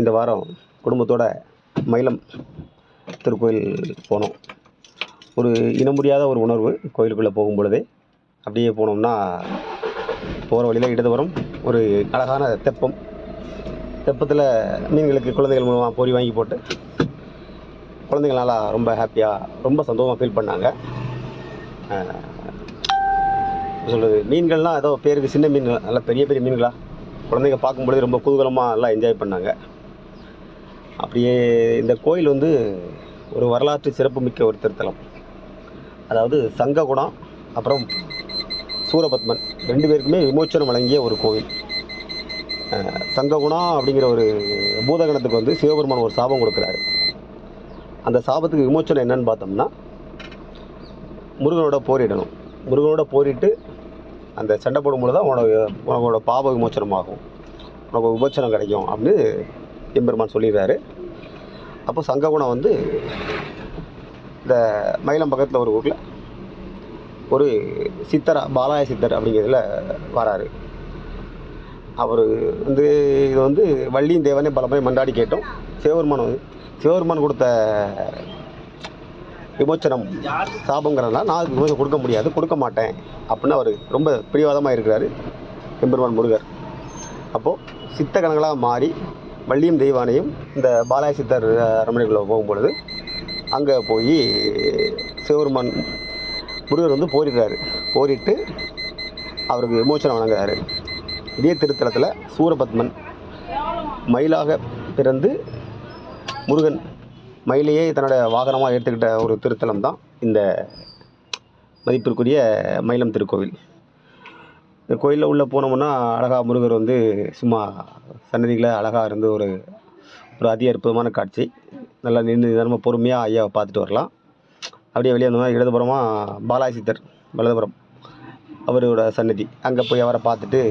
இந்த வாரம் குடும்பத்தோட மயிலம் திருக்கோயில் போனோம். ஒரு இனம் முடியாத ஒரு உணர்வு கோயிலுக்குள்ளே போகும் பொழுதே அப்படியே போனோம்னா போகிற வழியில் இடதுபுறம் ஒரு அழகான தெப்பம். தெப்பத்தில் மீன்களுக்கு குழந்தைகள் மூலமாக பொறி வாங்கி போட்டு குழந்தைகள் நல்லா ரொம்ப ஹாப்பியாக ரொம்ப சந்தோஷமாக ஃபீல் பண்ணாங்க. எப்படி சொல்கிறது மீன்கள்லாம் ஏதோ பேருக்கு சின்ன மீன் நல்லா பெரிய பெரிய மீன்களா? குழந்தைங்க பார்க்கும்பொழுது ரொம்ப குதூகலமாக நல்லா என்ஜாய் பண்ணாங்க. அப்படியே இந்த கோயில் வந்து ஒரு வரலாற்று சிறப்புமிக்க ஒரு திருத்தலம். அதாவது சங்ககுணம் அப்புறம் சூரபத்மன் ரெண்டு பேருக்குமே விமோச்சனம் வழங்கிய ஒரு கோவில். சங்ககுணா சங்ககுணம் அப்படிங்கிற ஒரு பூதகணத்துக்கு வந்து சிவபெருமான் ஒரு சாபம் கொடுக்குறாரு. அந்த சாபத்துக்கு விமோச்சனம் என்னன்னு பார்த்தோம்னா முருகனோட போரிடணும். முருகனோட போரிட்டு அந்த சண்டை போடும் பொழுது தான் உனக்கு உனக்கோட பாப விமோச்சனம் ஆகும் உனக்கு விமோச்சனம் கிடைக்கும் அப்படின்னு எம்பெருமான் சொல்லிடுறாரு. அப்போ சங்ககுணம் வந்து இந்த மயிலம் பக்கத்தில் ஒரு ஊரில் ஒரு சித்தரா பாலாய சித்தர் அப்படிங்கிறதுல வராரு. அவர் வந்து இது வந்து வள்ளியின் தேவனே பலமுறை மண்டாடி கேட்டோம். சிவபெருமான் வந்து சிவபெருமான் கொடுத்த விமோச்சனம் சாபங்கிறதுனால நான் அதுக்கு விமோசனம் கொடுக்க முடியாது கொடுக்க மாட்டேன் அப்படின்னு அவர் ரொம்ப பிடிவாதமாக இருக்கிறாரு எம்பெருமான் முருகர். அப்போது சித்த கணங்களாக மாறி வள்ளியும் தெய்வானையும் இந்த பாலாய சித்தர் அரமனைக்குள்ளே போகும்பொழுது அங்கே போய் சிவபெருமான் முருகர் வந்து போரிடுறாரு. போரிட்டு அவருக்கு விமோச்சனம் வழங்குறாரு. இதே திருத்தலத்தில் சூரபத்மன் மயிலாக பிறந்து முருகன் மயிலையே தன்னோட வாகனமாக எடுத்துக்கிட்ட ஒரு திருத்தலம் தான் இந்த மதிப்பிற்குரிய மயிலம் திருக்கோவில். இந்த கோயிலில் உள்ளே போனோமுன்னா அழகாக முருகர் வந்து சும்மா சன்னதியில் அழகாக இருந்து ஒரு ஒரு அதி அற்புதமான காட்சி. நல்லா நின்று நிதானமாக பொறுமையாக ஐயாவை பார்த்துட்டு வரலாம். அப்படியே வெளியே வந்தோம்னா இடதுபுறமாக பாலாஜி சித்தர் வலதுபுறம் அவரோட சன்னதி. அங்கே போய் அவரை பார்த்துட்டு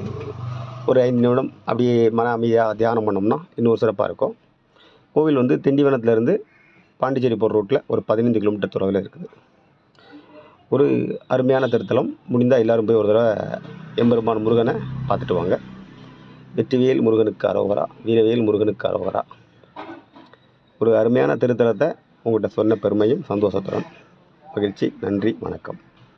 ஒரு ஐந்து நிமிடம் அப்படியே மன அமைதியாக தியானம் பண்ணோம்னா இன்னொரு சிறப்பாக இருக்கும். கோவில் வந்து திண்டிவனத்துலேருந்து பாண்டிச்சேரி போகிற ரூட்டில் ஒரு பதினஞ்சு கிலோமீட்டர் தொலைவில் இருக்குது. ஒரு அருமையான திருத்தலம். முடிந்தால் எல்லாரும் போய் ஒரு தடவை எம்பெருமான் முருகனை பார்த்துட்டு வாங்க. வெற்றிவேல் முருகனுக்கு அரோகரா வீரவேல் முருகனுக்கு அரோகரா. ஒரு அருமையான திருத்தலத்தை உங்கள்கிட்ட சொன்ன பெருமையும் சந்தோஷத்துடன். மகிழ்ச்சி நன்றி வணக்கம்.